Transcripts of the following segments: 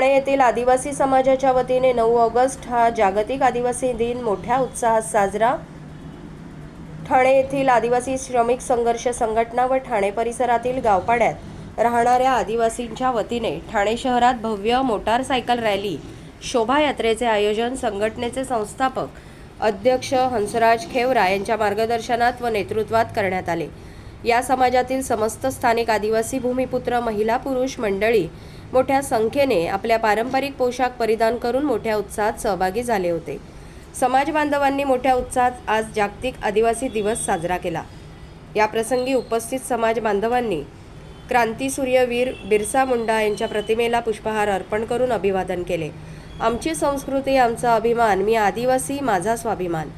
ठाणे येथील आदिवासी समाजाच्या वतीने नऊ ऑगस्ट हा जागतिक आदिवासी दिन मोठ्या उत्साहात साजरा. ठाणे येथील आदिवासी श्रमिक संघर्ष संघटना व ठाणे परिसरातील गावपाड्यात राहणाऱ्या आदिवासींच्या वतीने ठाणे शहरात भव्य मोटारसायकल रॅली शोभायात्रेचे आयोजन संघटनेचे संस्थापक अध्यक्ष हंसराज खेवरा यांच्या मार्गदर्शनात व नेतृत्वात करण्यात आले. या समाजातील समस्त स्थानिक आदिवासी भूमिपुत्र महिला पुरुष मंडळी मोठ्या संख्येने आपल्या पारंपरिक पोशाख परिधान करून मोठ्या उत्साहात सहभागी झाले होते. समाज बांधवांनी मोठ्या उत्साहात आज जागतिक आदिवासी दिवस साजरा केला. या प्रसंगी उपस्थित समाज बांधवांनी क्रांतीसूर्यवीर बिरसा मुंडा यांच्या प्रतिमेला पुष्पहार अर्पण करून अभिवादन केले. आमची संस्कृती आमचा अभिमान मी आदिवासी माझा स्वाभिमान.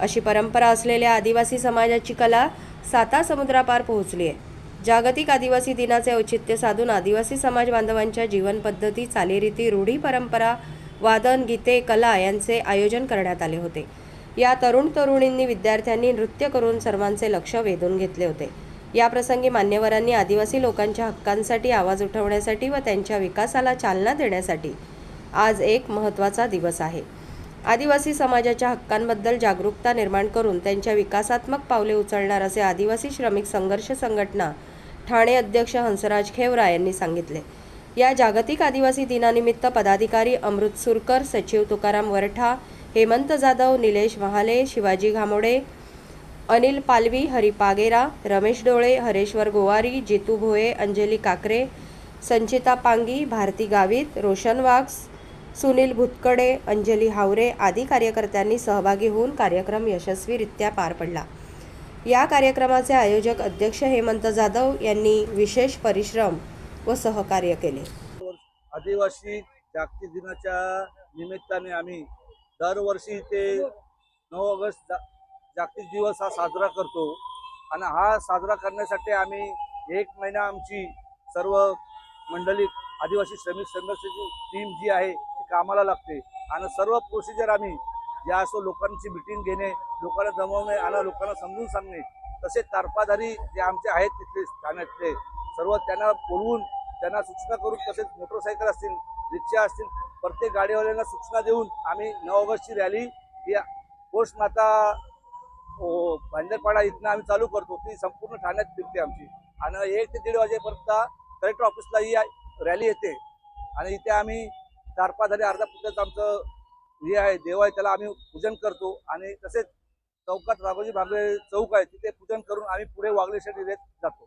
अशी परंपरा असलेल्या आदिवासी समाजाची कला साता समुद्रापार पोहोचली आहे. जागतिक आदिवासी दिनाचे औचित्य साधून आदिवासी समाज बांधवांच्या जीवनपद्धती चालीरीती रूढी परंपरा वादन गीते कला यांचे आयोजन करण्यात आले होते. या तरुण तरुणींनी विद्यार्थ्यांनी नृत्य करून सर्वांचे लक्ष वेधून घेतले होते. या प्रसंगी मान्यवरांनी आदिवासी लोकांच्या हक्कांसाठी आवाज उठवण्यासाठी व त्यांच्या विकासाला चालना देण्यासाठी आज एक महत्त्वाचा दिवस आहे. आदिवासी समाजाच्या हक्कांबद्दल जागरूकता निर्माण करून त्यांच्या विकासात्मक पावले उचलणार असे आदिवासी श्रमिक संघर्ष संघटना ठाणे अध्यक्ष हंसराज खेवरा यांनी सांगितले. या जागतिक आदिवासी दिनानिमित्त पदाधिकारी अमृत सुरकर सचिव तुकाराम वरठा हेमंत जाधव निलेश महाले शिवाजी घामोडे अनिल पालवी हरी पागेरा रमेश डोळे हरेश्वर गोवारी जितू भोये अंजली काकरे संचिता पांगी भारती गावित रोशन वाग्स सुनील भुतकडे अंजली हावरे आदी कार्यकर्त्यांनी सहभागी होऊन कार्यक्रम यशस्वीरित्या पार पडला. या कार्यक्रमाचे आयोजक अध्यक्ष हेमंत जाधव यांनी विशेष परिश्रम व सहकार्य केले. आदिवासी जागतिक दिनाच्या निमित्ताने आम्ही दरवर्षी ते नऊ ऑगस्ट जा जागतिक दिवस हा साजरा करतो. आणि हा साजरा करण्यासाठी आम्ही एक महिना आमची सर्व मंडळी आदिवासी श्रमिक संघर्षाची टीम जी आहे ती कामाला लागते. आणि सर्व प्रोसिजर आम्ही या असो लोकांची मिटिंग घेणे लोकांना जमवणे आणि लोकांना समजून सांगणे तसे तारपाधारी जे आमचे आहेत तिथले ठाण्यातले सर्व त्यांना बोलवून त्यांना सूचना करून तसेच मोटरसायकल असतील रिक्षा असतील प्रत्येक गाडीवाल्यांना सूचना देऊन आम्ही नऊ ऑगस्टची रॅली ही पोस्ट माता इथनं आम्ही चालू करतो. ती संपूर्ण ठाण्यात फिरते आमची. आणि एक ते दीड वाजेपर्यंत कलेक्टर ऑफिसला ही रॅली येते. आणि इथे आम्ही चार पाच झाले अर्धा पुरतच आमचं हे आहे देव आहे त्याला आम्ही पूजन करतो आणि तसेच चौकात राघोजी भागरे चौक आहे तिथे पूजन करून आम्ही पुढे वागलेसाठी जातो.